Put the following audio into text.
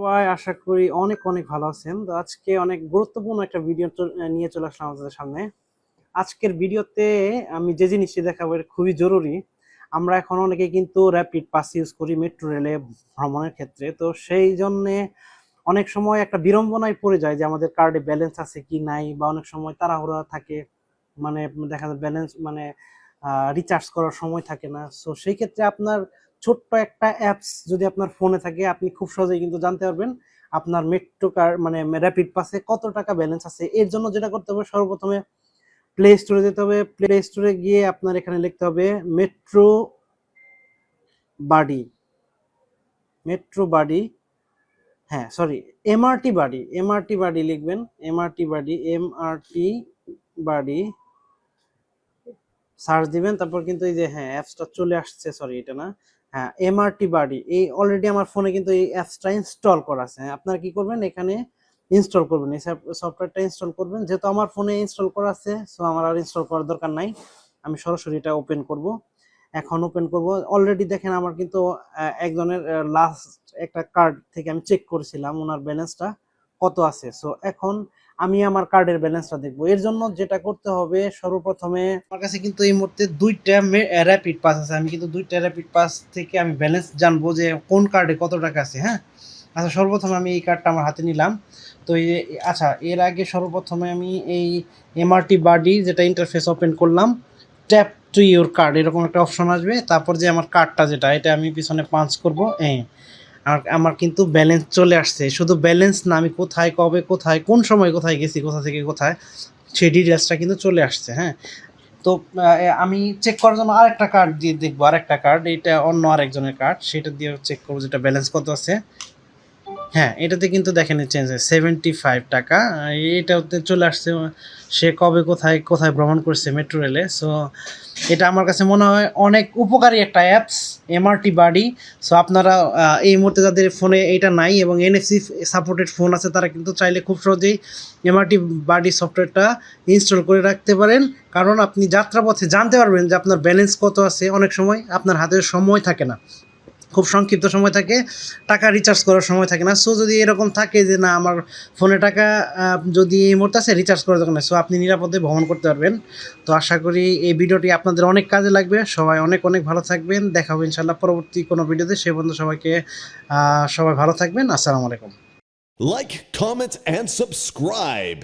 সবাই আশা করি অনেক অনেক ভালো আছেন। তো আজকে অনেক গুরুত্বপূর্ণ একটা ভিডিও নিয়ে চলে আসলাম আমাদের সামনে। আজকের ভিডিওতে আমি যে জিনিসটি দেখাবো এটা খুবই জরুরি। আমরা এখন অনেকে কিন্তু র্যাপিড পাস ইউজ করি মেট্রো রেলে ভ্রমণের ক্ষেত্রে। তো সেই জন্যে অনেক সময় একটা বিড়ম্বনায় পড়ে যায় যে আমাদের কার্ডে ব্যালেন্স আছে কি নাই বা অনেক সময় তাড়াহুড়া থাকে। মানে দেখা যায় ব্যালেন্স মানে রিচার্জ করার সময় থাকে না। সো সেই ক্ষেত্রে আপনার ছোট্ট একটা অ্যাপস যদি আপনার ফোনে থাকে, আপনি খুব সহজেই কিন্তু জানতে পারবেন আপনার মেট্রো কার মানে র্যাপিড পাসে কত টাকা ব্যালেন্স আছে। এর জন্য যেটা করতে হবে, সর্বপ্রথমে প্লে স্টোরে যেতে হবে। প্লে স্টোরে গিয়ে আপনার এখানে লিখতে হবে মেট্রো বাডি মেট্রো বাডি হ্যাঁ sorry MRT buddy MRT buddy লিখবেন MRT buddy MRT buddy search দিবেন, তারপর কিন্তু এই যে হ্যাঁ অ্যাপসটা চলে আসছে সরি এটা না। হ্যাঁ এমআরটি বাডি এই অলরেডি আমার ফোনে কিন্তু এই অ্যাপসটা ইনস্টল করা আছে। আপনারা কি করবেন? এখানে ইনস্টল করবেন। এই সফটওয়্যারটা ইনস্টল করবেন। যেহেতু আমার ফোনে ইনস্টল করা আছে সো আমার আর ইনস্টল করার দরকার নাই। আমি সরাসরি এটা ওপেন করব। এখন ওপেন করব। অলরেডি দেখেন আমার কিন্তু একজনের লাস্ট একটা কার্ড থেকে আমি চেক করেছিলাম। ওনার ব্যালেন্সটা কত আছে? সো এখন আমি আমার কার্ডের ব্যালেন্সটা দেখব। এর জন্য যেটা করতে হবে, সর্বপ্রথমে আমার কাছে কিন্তু এই মুহূর্তে দুইটা র্যাপিড পাস আছে। আমি কিন্তু দুইটা র্যাপিড পাস থেকে আমি ব্যালেন্স জানব যে কোন কার্ডে কত টাকা আছে হ্যাঁ? আচ্ছা সর্বপ্রথমে আমি এই কার্ডটা আমার হাতে নিলাম। তো এই আচ্ছা এর আগে সর্বপ্রথমে আমি এই এমআরটি বাডি যেটা ইন্টারফেস ওপেন করলাম ট্যাপ টু ইউর কার্ড এরকম একটা অপশন আসবে। তারপর যে আমার কার্ডটা যেটা, এটা আমি পিছনে পাঞ্চ করব এই আর আমার কিন্তু ব্যালেন্স চলে আসছে। শুধু ব্যালেন্স না, আমি কোথায়, কবে, কোথায়, কোন সময় কোথায় গেছি, কোথা থেকে কোথায়, সেই ডিটেলসটা কিন্তু চলে আসছে হ্যাঁ। তো আমি চেক করার জন্য আরেকটা কার্ড দিয়ে দেখব, আরেকটা কার্ড এটা অন্য আরেকজনের কার্ড সেটা দিয়ে চেক করব যেটা ব্যালেন্স কত আছে। হ্যাঁ এটাতে কিন্তু দেখেন চেঞ্জ সেভেন্টি ফাইভ টাকা। এটাতে চলে আসছে, সে কবে কোথায় কোথায় ভ্রমণ করছে মেট্রো রেলে সো এটা আমার কাছে মনে হয় অনেক উপকারী একটা অ্যাপস এমআরটি বাডি। সো আপনারা এই মুহূর্তে যাদের ফোনে এটা নাই এবং এনএফসি সাপোর্টেড ফোন আছে, তারা কিন্তু চাইলে খুব সহজেই এমআরটি বাডি সফটওয়্যারটা ইনস্টল করে রাখতে পারেন। কারণ আপনি যাত্রাপথে জানতে পারবেন যে আপনার ব্যালেন্স কত আছে। অনেক সময় আপনার হাতে সময় থাকে না। খুব সংক্ষিপ্ত সময় থাকে টাকা রিচার্জ করার সময় থাকে না। সো যদি এরকম থাকে যে না আমার ফোনে টাকা যদি এই মুহূর্তে আছে রিচার্জ করার দরকার নেই। সো আপনি নিরাপদে ভ্রমণ করতে পারবেন। তো আশা করি এই ভিডিওটি আপনাদের অনেক কাজে লাগবে। সবাই অনেক অনেক ভালো থাকবেন। দেখা হবে ইনশাল্লাহ পরবর্তী কোনো ভিডিওতে। সে পর্যন্ত সবাইকে সবাই ভালো থাকবেন। আসসালামু আলাইকুম। Like, comment, and subscribe.